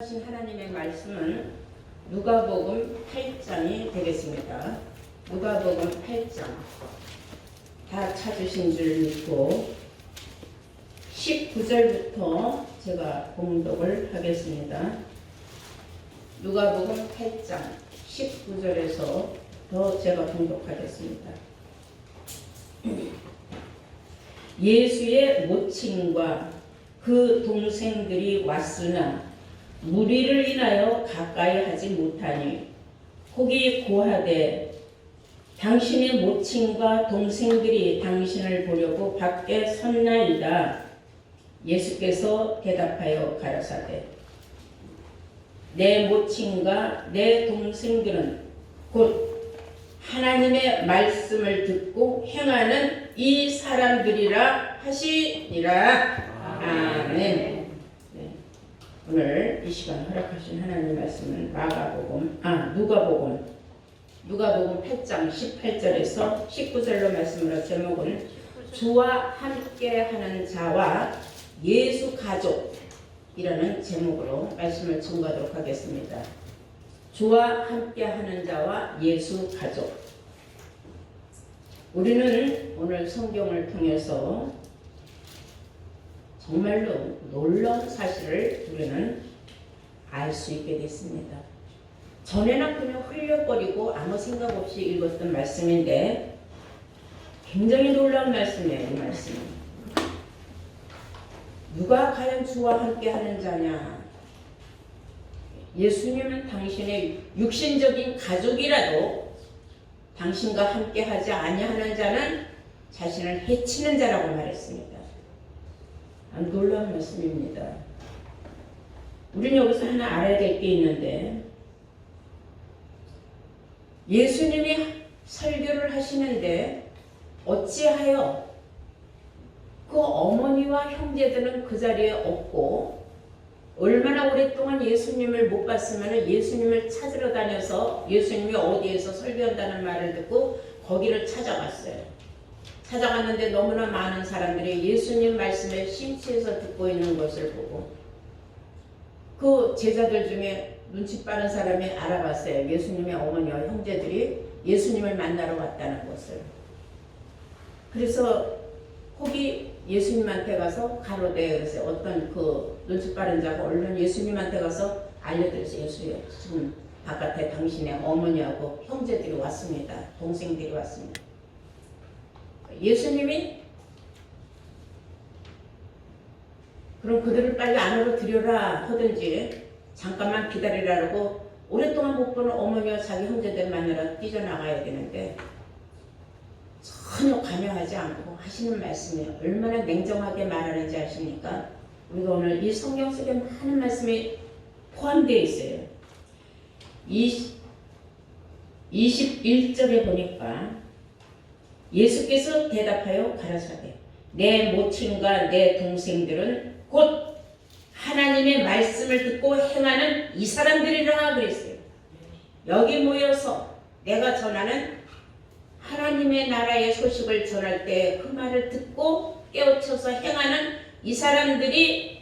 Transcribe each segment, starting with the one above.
하신 하나님의 말씀은 누가복음 8장이 되겠습니다. 누가복음 8장 다 찾으신 줄 믿고 19절부터 제가 봉독을 하겠습니다. 누가복음 8장 19절에서 더 제가 봉독하겠습니다. 예수의 모친과 그 동생들이 왔으나 무리를 인하여 가까이 하지 못하니 혹이 고하되 당신의 모친과 동생들이 당신을 보려고 밖에 섰나이다. 예수께서 대답하여 가라사대 내 모친과 내 동생들은 곧 하나님의 말씀을 듣고 행하는 이 사람들이라 하시니라. 아멘. 네. 오늘 이 시간 허락하신 하나님 말씀은 마가복음, 아 누가복음, 누가복음 8장 18절에서 19절로 말씀으로 제목은 주와 함께하는 자와 예수 가족이라는 제목으로 말씀을 전가하도록 하겠습니다. 주와 함께하는 자와 예수 가족. 우리는 오늘 성경을 통해서 정말로 놀라운 사실을 우리는 알 수 있게 됐습니다. 전에는 그냥 흘려버리고 아무 생각 없이 읽었던 말씀인데 굉장히 놀라운 말씀이에요, 이 말씀. 누가 과연 주와 함께 하는 자냐? 예수님은 당신의 육신적인 가족이라도 당신과 함께 하지 아니하는 자는 자신을 해치는 자라고 말했습니다. 아, 놀라운 말씀입니다. 우리는 여기서 하나 알아야 될 게 있는데 예수님이 설교를 하시는데 어찌하여 그 어머니와 형제들은 그 자리에 없고 얼마나 오랫동안 예수님을 못 봤으면 예수님을 찾으러 다녀서 예수님이 어디에서 설교한다는 말을 듣고 거기를 찾아갔어요. 찾아갔는데 너무나 많은 사람들이 예수님 말씀에 심취해서 듣고 있는 것을 보고 그 제자들 중에 눈치 빠른 사람이 알아봤어요. 예수님의 어머니와 형제들이 예수님을 만나러 왔다는 것을. 그래서 혹이 예수님한테 가서 가로되 그래서 어떤 그 눈치 빠른 자가 얼른 예수님한테 가서 알려드렸어요. 예수님 바깥에 당신의 어머니하고 형제들이 왔습니다. 동생들이 왔습니다. 예수님이 그럼 그들을 빨리 안으로 들여라 하든지 잠깐만 기다리라고 오랫동안 못 보는 어머니와 자기 형제들 만나러 뛰쳐나가야 되는데 전혀 관여하지 않고 하시는 말씀이 얼마나 냉정하게 말하는지 아십니까? 우리가 오늘 이 성경 속에 많은 말씀이 포함되어 있어요. 20, 21절에 보니까 예수께서 대답하여 가라사대 내 모친과 내 동생들은 곧 하나님의 말씀을 듣고 행하는 이 사람들이라 그랬어요. 여기 모여서 내가 전하는 하나님의 나라의 소식을 전할 때 그 말을 듣고 깨우쳐서 행하는 이 사람들이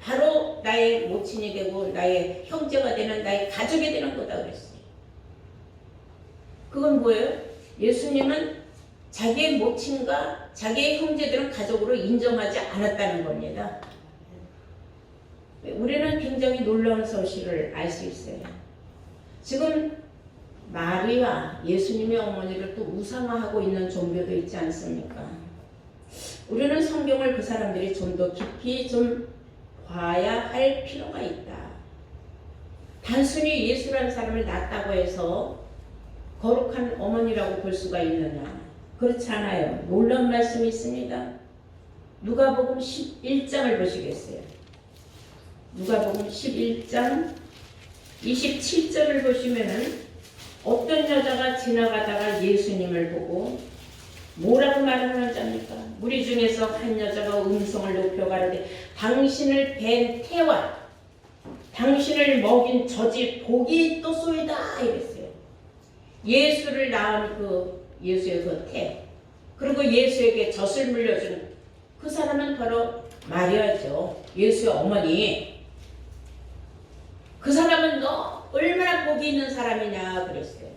바로 나의 모친이 되고 나의 형제가 되는 나의 가족이 되는 거다 그랬어요. 그건 뭐예요? 예수님은 자기의 모친과 자기의 형제들은 가족으로 인정하지 않았다는 겁니다. 우리는 굉장히 놀라운 소식을 알 수 있어요. 지금 마리아 예수님의 어머니를 또 우상화하고 있는 종교도 있지 않습니까? 우리는 성경을 그 사람들이 좀 더 깊이 좀 봐야 할 필요가 있다. 단순히 예수라는 사람을 낳았다고 해서 거룩한 어머니라고 볼 수가 있느냐? 그렇지 않아요. 놀라운 말씀이 있습니다. 누가복음 11장을 보시겠어요? 누가복음 11장 27절을 보시면은 어떤 여자가 지나가다가 예수님을 보고 뭐라고 말하는 자입니까? 우리 중에서 한 여자가 음성을 높여 가르되 당신을 뵌 태와 당신을 먹인 젖이 복이 있도소이다 이랬어요. 예수를 낳은 그 예수의 그 태. 그리고 예수에게 젖을 물려준 그 사람은 바로 마리아죠. 예수의 어머니. 그 사람은 너 얼마나 복이 있는 사람이냐 그랬어요.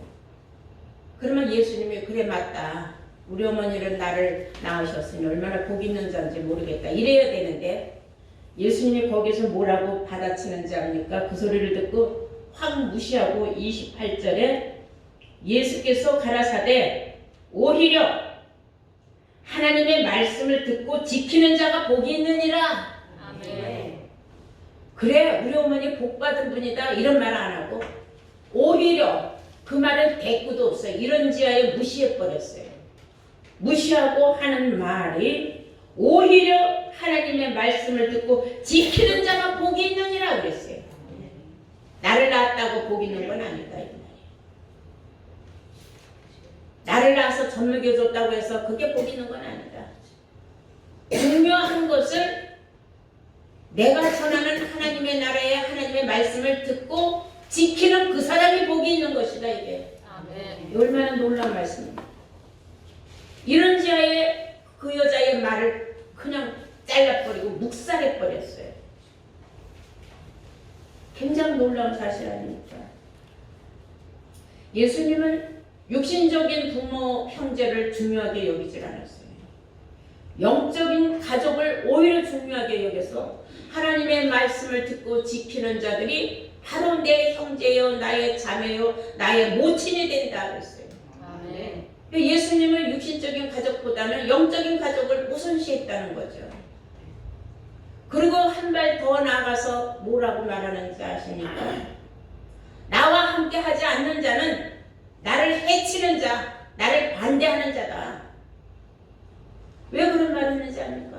그러면 예수님이 그래 맞다. 우리 어머니는 나를 낳으셨으니 얼마나 복 있는 자인지 모르겠다. 이래야 되는데 예수님이 거기서 뭐라고 받아치는지 압니까? 그 소리를 듣고 확 무시하고 28절에 예수께서 가라사대 오히려 하나님의 말씀을 듣고 지키는 자가 복이 있느니라. 아멘. 그래 우리 어머니 복 받은 분이다 이런 말 안 하고 오히려 그 말은 대꾸도 없어요. 이런 지하에 무시해 버렸어요. 무시하고 하는 말이 오히려 하나님의 말씀을 듣고 지키는 자가 복이 있느니라 그랬어요. 나를 낳았다고 복 있는 건 아니다. 나를 낳아서 젖 먹여줬다고 해서 그게 복 있는 건 아니다. 중요한 것은 내가 전하는 하나님의 나라의 하나님의 말씀을 듣고 지키는 그 사람이 복이 있는 것이다 이게 아멘. 얼마나 놀라운 말씀입니다. 이런 지하에 그 여자의 말을 그냥 잘라버리고 묵살해버렸어요. 굉장히 놀라운 사실 아닙니까? 예수님은 육신적인 부모, 형제를 중요하게 여기질 않았어요. 영적인 가족을 오히려 중요하게 여겨서 하나님의 말씀을 듣고 지키는 자들이 바로 내 형제요, 나의 자매요, 나의 모친이 된다 그랬어요. 아멘. 예수님은 육신적인 가족보다는 영적인 가족을 우선시했다는 거죠. 그리고 한 발 더 나아가서 뭐라고 말하는지 아십니까? 나와 함께 하지 않는 자는 나를 해치는 자, 나를 반대하는 자다. 왜 그런 말을 하는지 압니까?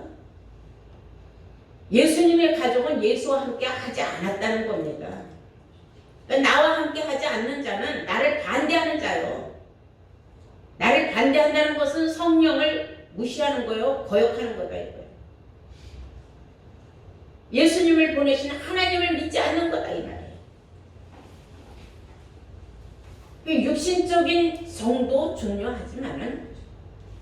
예수님의 가족은 예수와 함께 하지 않았다는 겁니다. 그러니까 나와 함께 하지 않는 자는 나를 반대하는 자요. 나를 반대한다는 것은 성령을 무시하는 거요, 거역하는 거다 이거예요. 예수님을 보내신 하나님을 믿지 않는 거다 이 말이에요. 그 육신적인 정도 중요하지만은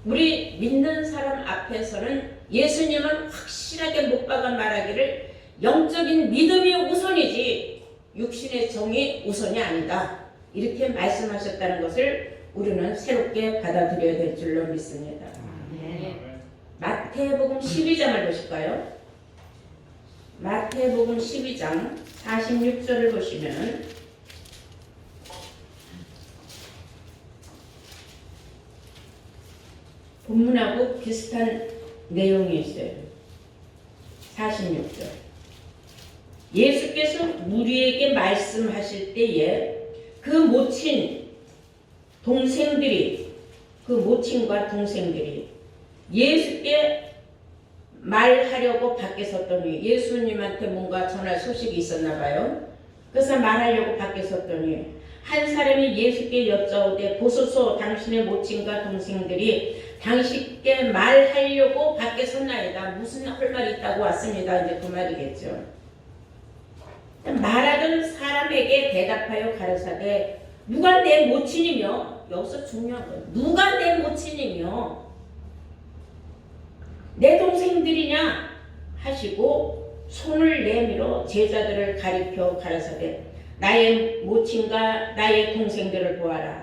우리 믿는 사람 앞에서는 예수님은 확실하게 못 박아 말하기를 영적인 믿음이 우선이지 육신의 정이 우선이 아니다. 이렇게 말씀하셨다는 것을 우리는 새롭게 받아들여야 될 줄로 믿습니다. 아멘. 마태복음 12장을 보실까요? 마태복음 12장 46절을 보시면 본문하고 비슷한 내용이 있어요. 46절. 예수께서 우리에게 말씀하실 때에 그 모친 동생들이 그 모친과 동생들이 예수께 말하려고 밖에 섰더니 예수님한테 뭔가 전할 소식이 있었나 봐요. 그래서 말하려고 밖에 섰더니 한 사람이 예수께 여짜오되 보소서 당신의 모친과 동생들이 당신께 말하려고 밖에 섰나이다. 무슨 할 말이 있다고 왔습니다. 이제 그 말이겠죠. 말하던 사람에게 대답하여 가르사대 누가 내 모친이며 여기서 중요한 거예요. 누가 내 모친이며 내 동생들이냐 하시고 손을 내밀어 제자들을 가리켜 가라사대 나의 모친과 나의 동생들을 보아라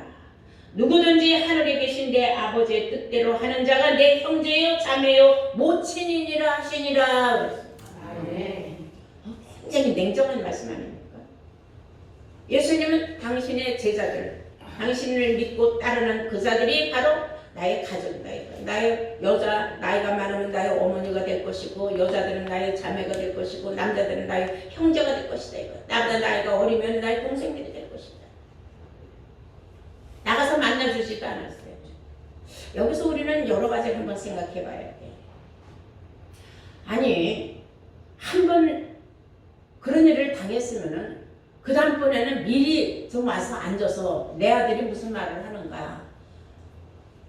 누구든지 하늘에 계신 내 아버지의 뜻대로 하는 자가 내 형제요 자매요 모친이니라 하시니라 아멘. 굉장히 냉정한 말씀 아닙니까? 예수님은 당신의 제자들, 당신을 믿고 따르는 그 자들이 바로 나의 가족이다. 나의 여자, 나이가 많으면 나의 어머니가 될 것이고, 여자들은 나의 자매가 될 것이고, 남자들은 나의 형제가 될 것이다. 이거. 나보다 나이가 어리면 나의 동생들이 될 것이다. 나가서 만나주지도 않았어요. 여기서 우리는 여러 가지를 한번 생각해 봐야 돼. 아니, 한 번 그런 일을 당했으면은 그 다음번에는 미리 좀 와서 앉아서 내 아들이 무슨 말을 하는가?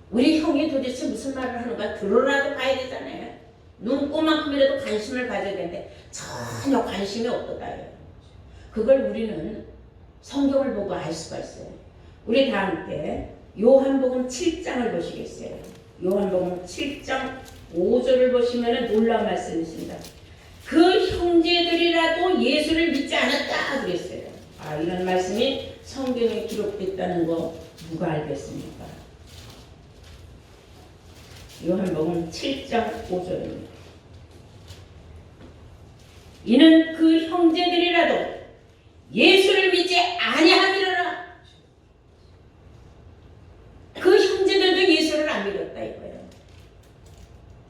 우리 형이 도대체 무슨 말을 하는가? 들어라도 봐야 되잖아요. 눈꼬만큼이라도 관심을 가져야 되는데 전혀 관심이 없더다 그걸 우리는 성경을 보고 알 수가 있어요. 우리 다 함께 요한복음 7장을 보시겠어요 요한복음 7장 5절을 보시면 놀라운 말씀이 있습니다 그 형제들이라도 예수를 믿지 않았다 그랬어요. 아, 이런 말씀이 성경에 기록됐다는 거 누가 알겠습니까? 요한복음 7장 5절입니다. 이는 그 형제들이라도 예수를 믿지 아니하리라. 그 형제들도 예수를 안 믿었다 이거예요.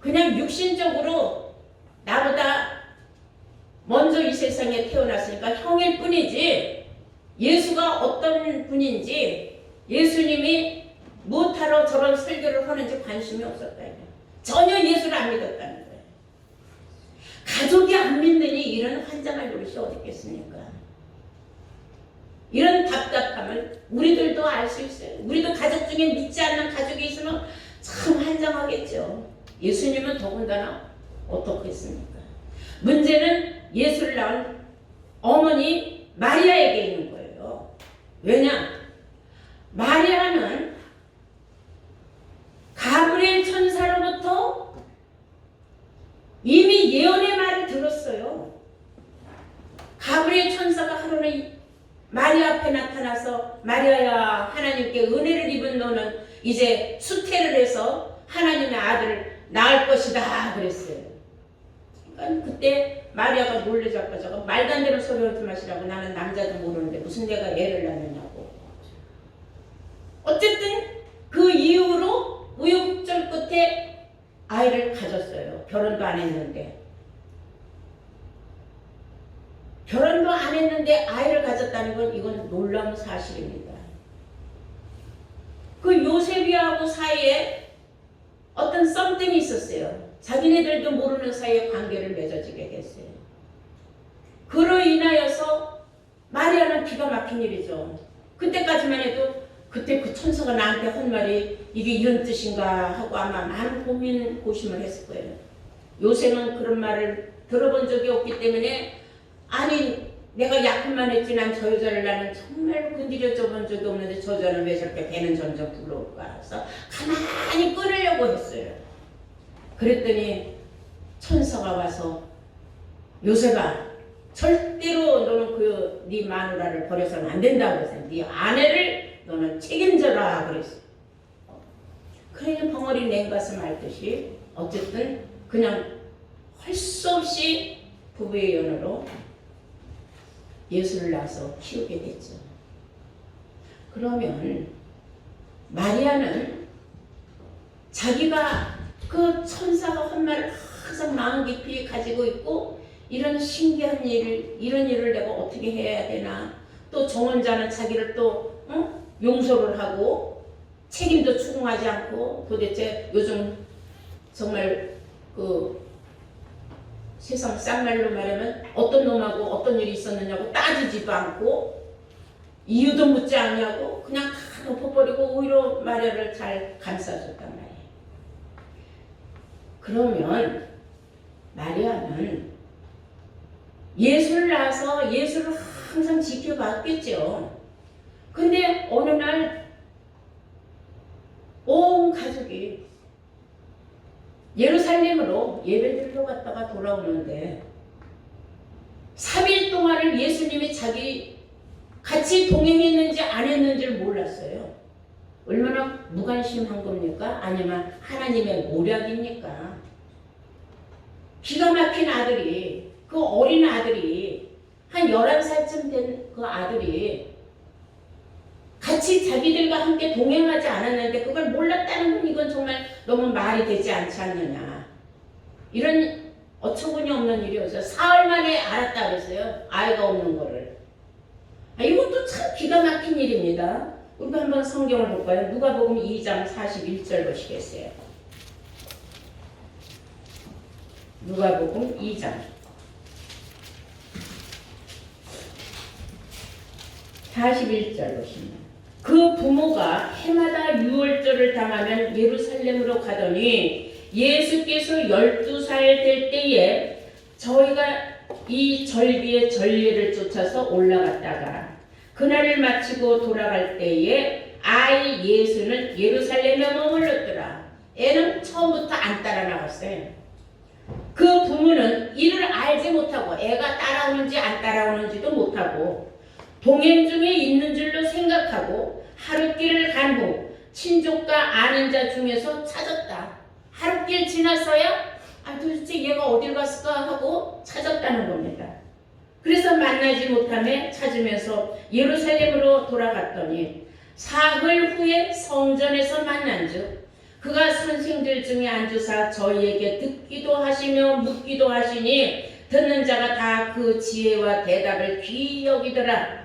그냥 육신적으로 나보다 먼저 이 세상에 태어났으니까 형일 뿐이지 예수가 어떤 분인지 예수님이 무엇하러 저런 설교를 하는지 관심이 없었다 이거예요. 전혀 예수를 안 믿었다는 거예요. 가족이 안 믿느니 이런 환장할 노릇이 어디 있겠습니까? 이런 답답함을 우리들도 알 수 있어요. 우리도 가족 중에 믿지 않는 가족이 있으면 참 환장하겠죠. 예수님은 더군다나 어떻겠습니까? 문제는 예수를 낳은 어머니 마리아에게 있는 거예요. 왜냐? 마리아는 가브리엘 천사로부터 이미 예언의 말을 들었어요. 가브리엘 천사가 하루는 마리아 앞에 나타나서 마리아야 하나님께 은혜를 입은 너는 이제 수태를 해서 하나님의 아들을 낳을 것이다 그랬어요. 그러니까 그때 마리아가 안 되는 소리 하지 마시라고 나는 남자도 모르는데 무슨 내가 애를 낳느냐고. 어쨌든 그 이후로 우여곡절 끝에 아이를 가졌어요. 결혼도 안 했는데. 결혼도 안 했는데 아이를 가졌다는 건 이건 놀라운 사실입니다. 그 요셉이하고 사이에 어떤 썸띵이 있었어요. 자기네들도 모르는 사이에 관계를 맺어지게 됐어요. 그로 인하여서 마리아는 기가 막힌 일이죠. 그때까지만 해도 그때 그 천사가 나한테 한 말이 이게 이런 뜻인가 하고 아마 많은 고민 고심을 했을 거예요. 요새는 그런 말을 들어본 적이 없기 때문에 아니 내가 약혼만 했지 난 저 여자를 나는 정말 건드려 본 적이 없는데 저 여자는 왜 저렇게 배는 점점 불러올까 해서 가만히 끊으려고 했어요. 그랬더니 천사가 와서 요새가 절대로 너는 그 네 마누라를 버려서는 안 된다고 그랬어요. 네 아내를 너는 책임져라 그랬어. 그러니 벙어리 냉가슴 앓듯이 어쨌든 그냥 할 수 없이 부부의 연으로 예수를 낳아서 키우게 됐죠. 그러면 마리아는 자기가 그 천사가 한 말을 항상 마음 깊이 가지고 있고 이런 신기한 일을 이런 일을 내가 어떻게 해야 되나 또 정원자는 자기를 또 어? 용서를 하고 책임도 추궁하지 않고 도대체 요즘 정말 그 세상 쌍말로 말하면 어떤 놈하고 어떤 일이 있었느냐고 따지지도 않고 이유도 묻지 않냐고 그냥 다 덮어버리고 오히려 마리아를 잘 감싸줬단 말이에요. 그러면 마리아는 예수를 낳아서 예수를 항상 지켜봤겠죠. 근데 어느 날 온 가족이 예루살렘으로 예배드리러 갔다가 돌아오는데 3일 동안을 예수님이 자기 같이 동행했는지 안 했는지를 몰랐어요. 얼마나 무관심한 겁니까? 아니면 하나님의 모략입니까? 기가 막힌 아들이 그 어린 아들이 한 11살쯤 된 그 아들이 같이 자기들과 함께 동행하지 않았는데 그걸 몰랐다는 건 이건 정말 너무 말이 되지 않지 않느냐. 이런 어처구니 없는 일이었어요. 사흘 만에 알았다 그랬어요. 아이가 없는 거를. 아, 이것도 참 기가 막힌 일입니다. 우리가 한번 성경을 볼까요? 누가복음 2장 41절 보시겠어요? 누가복음 2장 41절 보시면 그 부모가 해마다 유월절을 당하면 예루살렘으로 가더니 예수께서 12살 될 때에 저희가 이 절기의 전례를 쫓아서 올라갔다가 그날을 마치고 돌아갈 때에 아이 예수는 예루살렘에 머물렀더라. 애는 처음부터 안 따라 나갔어요. 그 부모는 이를 알지 못하고 애가 따라오는지 안 따라오는지도 못하고 동행 중에 있는 줄로 생각하고 하룻길을 간 후 친족과 아는 자 중에서 찾았다. 하룻길 지났어야 아 도대체 얘가 어딜 갔을까 하고 찾았다는 겁니다. 그래서 만나지 못함에 찾으면서 예루살렘으로 돌아갔더니 사흘 후에 성전에서 만난 즉 그가 선생들 중에 앉으사 저희에게 듣기도 하시며 묻기도 하시니 듣는 자가 다 그 지혜와 대답을 귀히 여기더라.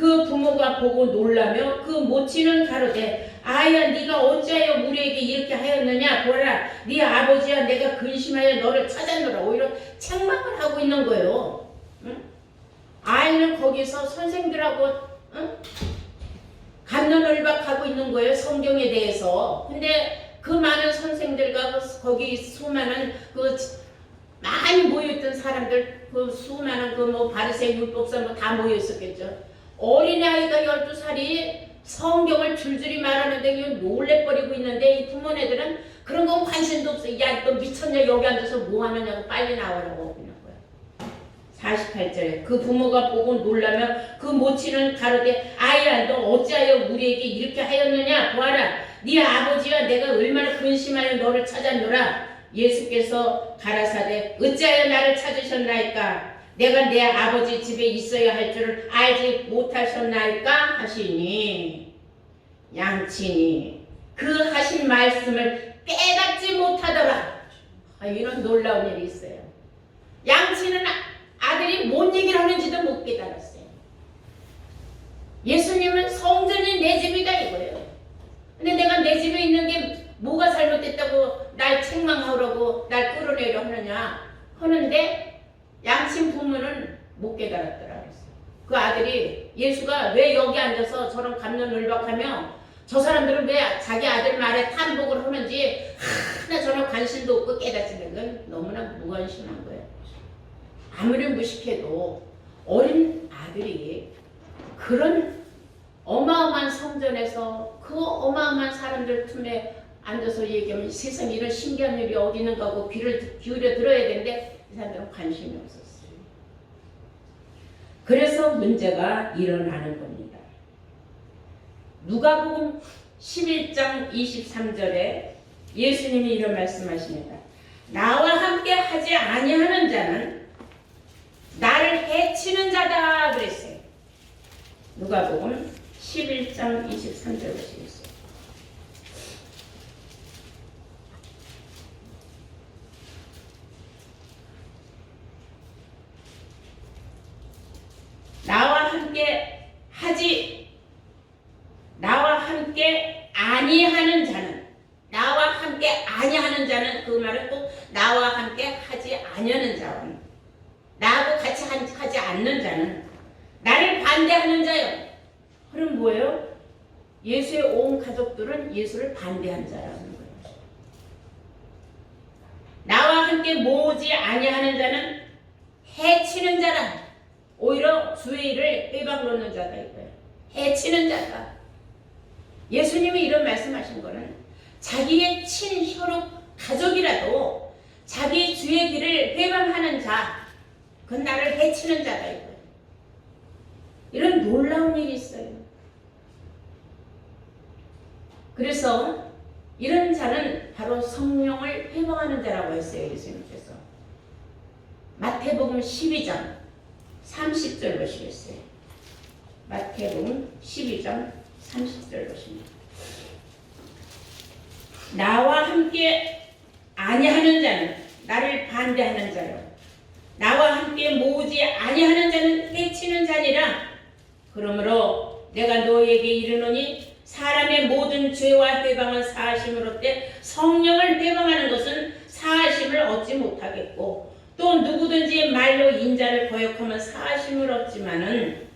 그 부모가 보고 놀라며 그 모치는 가로되 아야 네가 어찌하여 우리에게 이렇게 하였느냐 보라 네 아버지와 내가 근심하여 너를 찾았노라 오히려 책망을 하고 있는 거예요. 응? 아이는 거기서 선생들하고 응? 감론을박하고 있는 거예요 성경에 대해서. 근데 그 많은 선생들과 그 거기 수많은 그 많이 모여있던 사람들 그 수많은 그 뭐 바리새 율법사 뭐 다 모여 있었겠죠. 어린 아이가 12살이 성경을 줄줄이 말하는데 놀래버리고 있는데 이 부모네들은 그런 건 관심도 없어. 야, 너 미쳤냐? 여기 앉아서 뭐 하느냐고 빨리 나오라고 그러는 거야. 48절에 그 부모가 보고 놀라며 그 모치는 가로되 아이야 너 어찌하여 우리에게 이렇게 하였느냐 보아라 네 아버지와 내가 얼마나 근심하여 너를 찾았노라 예수께서 가라사대 어찌하여 나를 찾으셨나이까 내가 내 아버지 집에 있어야 할 줄을 알지 못하셨나이까 하시니 양친이 그 하신 말씀을 깨닫지 못하더라 아, 이런 놀라운 일이 있어요 양친은 아들이 뭔 얘기를 하는지도 못 깨달았어요. 예수님은 성전이 내 집이다 이거예요. 근데 내가 내 집에 있는 게 뭐가 잘못됐다고 날 책망하라고 날 끌어내려 하느냐 하는데 양친 부모는 못 깨달았더라. 그 아들이 예수가 왜 여기 앉아서 저런 감론을박하며 저 사람들은 왜 자기 아들 말에 탄복을 하는지 하나 저런 관심도 없고 깨닫지는 건 너무나 무관심한 거예요. 아무리 무식해도 어린 아들이 그런 어마어마한 성전에서 그 어마어마한 사람들 틈에 앉아서 얘기하면 세상에 이런 신기한 일이 어디 있는가 하고 귀를 기울여 들어야 되는데 이 사람들은 관심이 없었어요. 그래서 문제가 일어나는 겁니다. 누가복음 11장 23절에 예수님이 이런 말씀하십니다. 나와 함께 하지 아니하는 자는 나를 해치는 자다 그랬어요. 누가복음 11장 23절 보시겠어요. 나 하지 나와 함께 아니하는 자는 나와 함께 아니하는 자는 그 말은 꼭 나와 함께 하지 아니하는 자원 나하고 같이 한- 하지 않는 자는 나를 반대하는 자요. 그럼 뭐예요? 예수의 온 가족들은 예수를 반대한 자라는 거예요. 나와 함께 모으지 아니하는 자는 해치는 자라. 오히려 주의 일을 빼박 놓는 자가 있고요. 해치는 자다. 예수님이 이런 말씀하신 거는 자기의 친혈육 가족이라도 자기 주의 길을 회방하는 자, 그건 나를 해치는 자다 이거예요. 이런 놀라운 일이 있어요. 그래서 이런 자는 바로 성령을 회방하는 자라고 했어요. 예수님께서. 마태복음 12장 30절 보시겠어요. 마태복음 12장 30절 보십니다. 나와 함께 아니하는 자는 나를 반대하는 자요. 나와 함께 모으지 아니하는 자는 해치는 자니라. 그러므로 내가 너에게 이르노니 사람의 모든 죄와 회방은 사하심으로 때 성령을 회방하는 것은 사하심을 얻지 못하겠고 또 누구든지 말로 인자를 거역하면 사하심을 얻지만은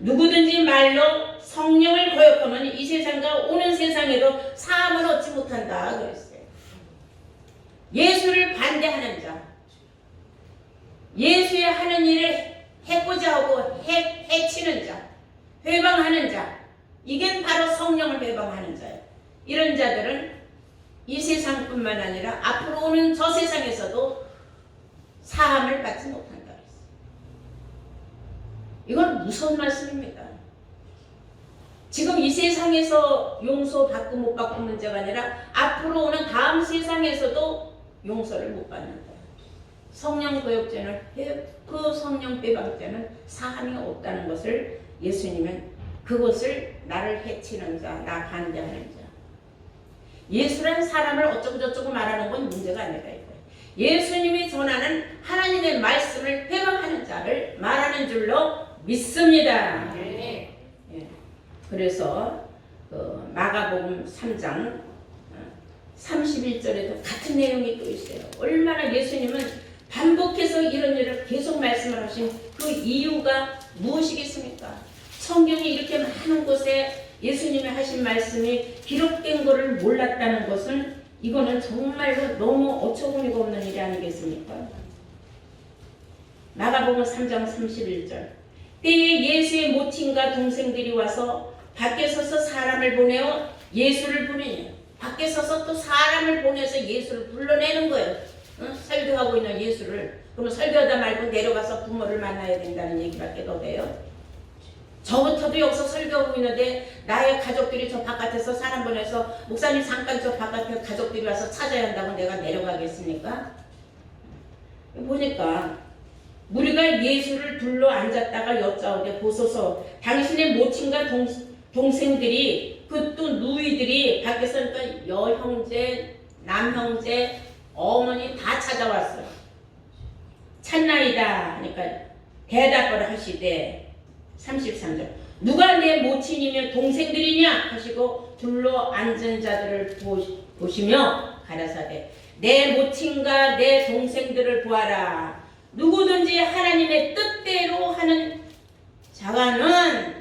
누구든지 말로 성령을 거역하면 이 세상과 오는 세상에도 사함을 얻지 못한다 그랬어요. 예수를 반대하는 자, 예수의 하는 일을 해고자 하고 해, 해치는 자, 회방하는 자, 이게 바로 성령을 회방하는 자예요. 이런 자들은 이 세상뿐만 아니라 앞으로 오는 저 세상에서도 사함을 받지 못한다. 이건 무서운 말씀입니다. 지금 이 세상에서 용서 받고 못 받고 문제가 아니라 앞으로 오는 다음 세상에서도 용서를 못 받는다. 성령 교육자는 그 성령 빼박자는 사함이 없다는 것을 예수님은 그것을 나를 해치는 자, 나 반대하는 자. 예수란 사람을 어쩌고 저쩌고 말하는 건 문제가 아니다 이거예요. 예수님이 전하는 하나님의 말씀을 회방하는 자를 말하는 줄로 믿습니다. 네. 예. 그래서 그 마가복음 3장 31절에도 같은 내용이 또 있어요. 얼마나 예수님은 반복해서 이런 일을 계속 말씀을 하신 그 이유가 무엇이겠습니까? 성경이 이렇게 많은 곳에 예수님이 하신 말씀이 기록된 것을 몰랐다는 것은 이거는 정말로 너무 어처구니가 없는 일이 아니겠습니까? 마가복음 3장 31절 때에 예수의 모친과 동생들이 와서 밖에 서서 사람을 보내어 예수를 부르니 밖에 서서 또 사람을 보내서 예수를 불러내는 거예요. 응? 설교하고 있는 예수를 그러면 설교하다 말고 내려가서 부모를 만나야 된다는 얘기밖에 더 돼요. 저부터도 여기서 설교하고 있는데 나의 가족들이 저 바깥에서 사람 보내서 목사님 잠깐 저 바깥에 가족들이 와서 찾아야 한다고 내가 내려가겠습니까? 보니까 우리가 예수를 둘러 앉았다가 여짜오되 보소서 당신의 모친과 동, 동생들이 그 또 누이들이 밖에서 그러니까 여형제, 남형제, 어머니 다 찾아왔어요. 찾나이다 하니까 대답을 하시되 33절. 누가 내 모친이며 동생들이냐? 하시고 둘러 앉은 자들을 보시- 보시며 가라사대 내 모친과 내 동생들을 보아라. 누구든지 하나님의 뜻대로 하는 자가는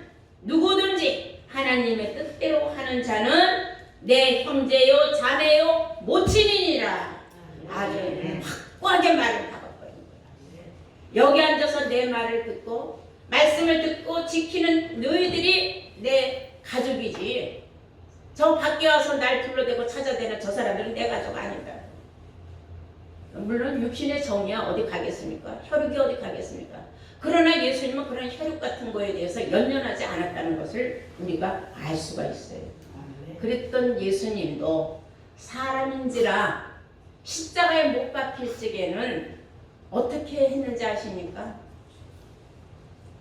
누구든지 하나님의 뜻대로 하는 자는 내 형제요 자매요 모친이니라. 아주 확고하게 말을 박아버린 거야. 여기 앉아서 내 말을 듣고 말씀을 듣고 지키는 너희들이 내 가족이지 저 밖에 와서 날 둘러대고 찾아대는 저 사람들은 내 가족 아니다 물론 육신의 정이야 어디 가겠습니까? 혈육이 어디 가겠습니까? 그러나 예수님은 그런 혈육 같은 거에 대해서 연연하지 않았다는 것을 우리가 알 수가 있어요. 그랬던 예수님도 사람인지라 십자가에 못 박힐 적에는 어떻게 했는지 아십니까?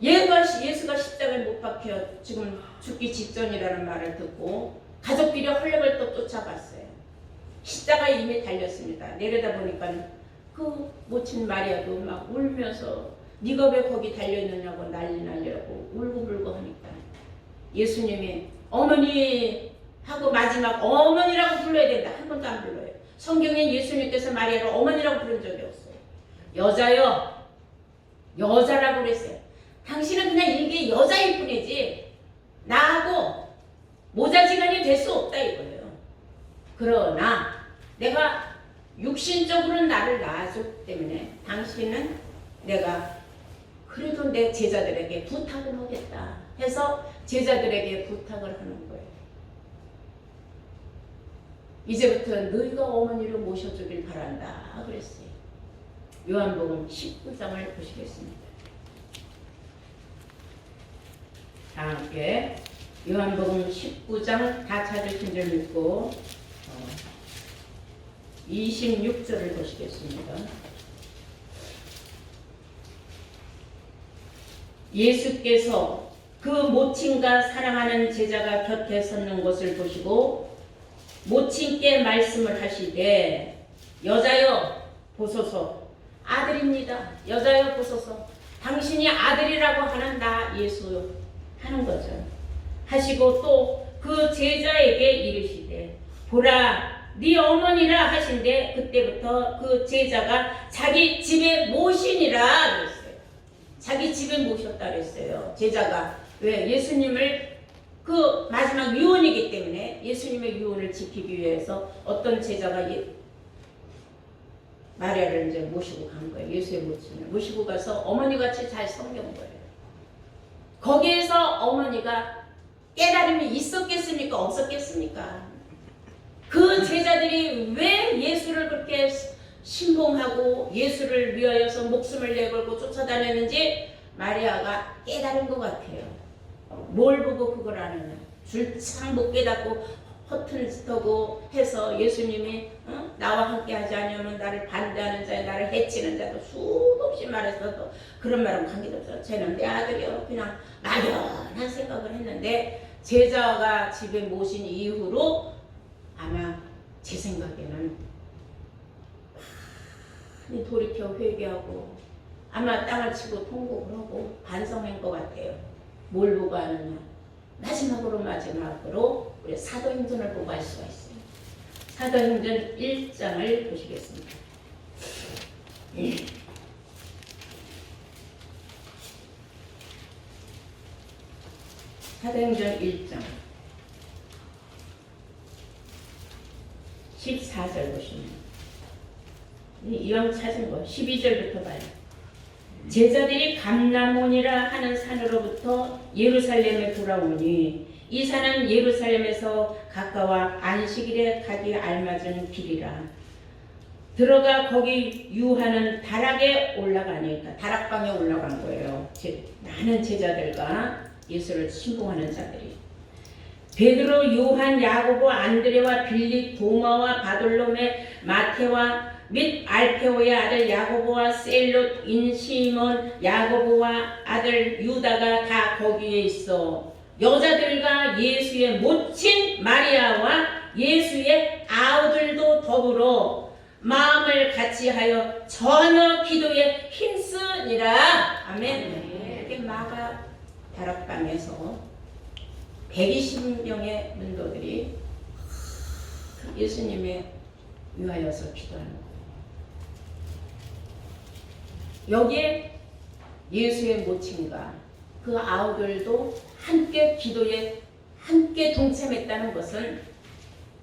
예수가, 예수가 십자가에 못 박혀 지금 죽기 직전이라는 말을 듣고 가족들이 헐레벌떡 쫓아갔어요. 십자가에 이미 달렸습니다. 내려다 보니까 그 모친 마리아도 막 울면서 네가 왜 거기 달려있느냐고 난리 날리라고 울고불고 하니까 예수님이 어머니 하고 마지막 어머니라고 불러야 된다. 한 번도 안 불러요. 성경에 예수님께서 마리아를 어머니라고 부른 적이 없어요. 여자요. 여자라고 그랬어요. 당신은 그냥 이게 여자일 뿐이지 나하고 모자지간이 될 수 없다 이거예요. 그러나 내가 육신적으로 나를 낳아줬기 때문에 당신은 내가 그래도 내 제자들에게 부탁을 하겠다 해서 제자들에게 부탁을 하는 거예요. 이제부터 너희가 어머니를 모셔주길 바란다 그랬어요. 요한복음 19장을 보시겠습니다. 다 함께 요한복음 19장 다 찾으신 줄 믿고 26절을 보시겠습니다. 예수께서 그 모친과 사랑하는 제자가 곁에 섰는 것을 보시고 모친께 말씀을 하시되 여자여 보소서 아들입니다. 여자여 보소서 당신이 아들이라고 하는 나 예수 하는 거죠. 하시고 또 그 제자에게 이르시되 보라 네 어머니라 하신데 그때부터 그 제자가 자기 집에 모시니라 그랬어요. 자기 집에 모셨다 그랬어요. 제자가 왜 예수님을 그 마지막 유언이기 때문에 예수님의 유언을 지키기 위해서 어떤 제자가 예, 마리아를 이제 모시고 간 거예요. 예수의 모친을 모시고 가서 어머니 같이 잘 섬긴 거예요. 거기에서 어머니가 깨달음이 있었겠습니까? 없었겠습니까? 그 제자들이 왜 예수를 그렇게 신봉하고 예수를 위하여서 목숨을 내걸고 쫓아다녔는지 마리아가 깨달은 것 같아요. 뭘 보고 그걸 아느냐? 줄창 못 깨닫고 허튼 짓하고 해서 예수님이 어? 나와 함께 하지 않으면 나를 반대하는 자, 나를 해치는 자도 수도 없이 말했어도 그런 말은 관계도 없어. 쟤는 내 아들이요. 그냥 막연한 생각을 했는데 제자가 집에 모신 이후로 아마 제 생각에는 많이 돌이켜 회개하고 아마 땅을 치고 통곡을 하고 반성한 것 같아요. 뭘 보고 하느냐? 마지막으로 마지막으로 우리 사도행전을 보고 할 수가 있어요. 사도행전 1장을 보시겠습니다. 예. 사도행전 1장 14절 보시면 이- 이왕 찾은 거 12절부터 봐요. 제자들이 감나몬이라 하는 산으로부터 예루살렘에 돌아오니 이 산은 예루살렘에서 가까워 안식일에 가기 알맞은 길이라 들어가 거기 유하는 다락에 올라가니까 다락방에 올라간 거예요. 제- 많은 제자들과 예수를 신봉하는 자들이 베드로, 요한, 야고보, 안드레와 빌립, 도마와 바돌로메, 마테와 및 알페오의 아들 야고보와 셀롯, 인시몬, 야고보와 아들 유다가 다 거기에 있어. 여자들과 예수의 모친 마리아와 예수의 아우들도 더불어 마음을 같이하여 전혀 기도에 힘쓰니라. 아멘. 이렇게 마가 다락방에서 120명의 문도들이 예수님의 위하여서 기도하는 거예요. 여기에 예수의 모친과 그 아우들도 함께 기도에 함께 동참했다는 것은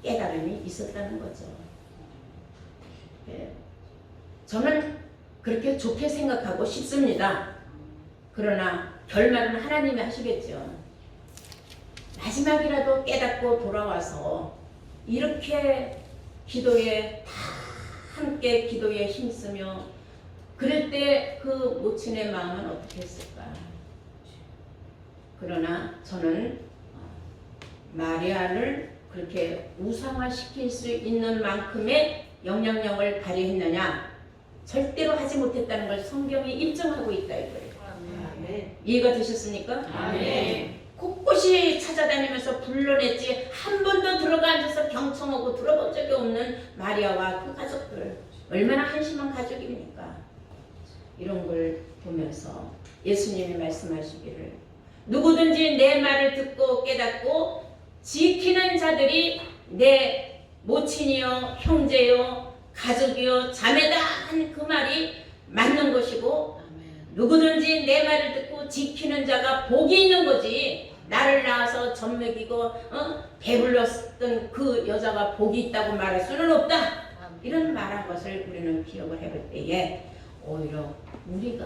깨달음이 있었다는 거죠. 예. 저는 그렇게 좋게 생각하고 싶습니다. 그러나 결말은 하나님이 하시겠죠. 마지막이라도 깨닫고 돌아와서 이렇게 기도에 다 함께 기도에 힘쓰며 그럴 때 그 모친의 마음은 어떻게 했을까? 그러나 저는 마리아를 그렇게 우상화시킬 수 있는 만큼의 영향력을 발휘했느냐? 절대로 하지 못했다는 걸 성경이 인정하고 있다 이거예요. 아멘. 이해가 되셨습니까? 아멘. 곳곳이 찾아다니면서 불러냈지 한 번도 들어가 앉아서 경청하고 들어본 적이 없는 마리아와 그 가족들 얼마나 한심한 가족입니까? 이런 걸 보면서 예수님이 말씀하시기를 누구든지 내 말을 듣고 깨닫고 지키는 자들이 내 모친이요 형제요 가족이요 자매다 하는 그 말이 맞는 것이고. 누구든지 내 말을 듣고 지키는 자가 복이 있는 거지. 나를 낳아서 젖 먹이고 어? 배불렀던 그 여자가 복이 있다고 말할 수는 없다. 이런 말한 것을 우리는 기억을 해볼 때에 오히려 우리가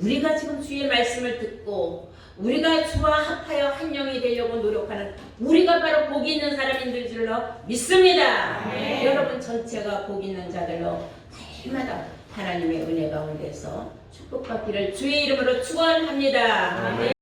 우리가 지금 주의 말씀을 듣고 우리가 주와 합하여 한 영이 되려고 노력하는 우리가 바로 복 있는 사람인 줄로 믿습니다. 아멘. 여러분 전체가 복 있는 자들로 날마다 하나님의 은혜 가운데서 축복받기를 주의 이름으로 축원합니다. 아멘.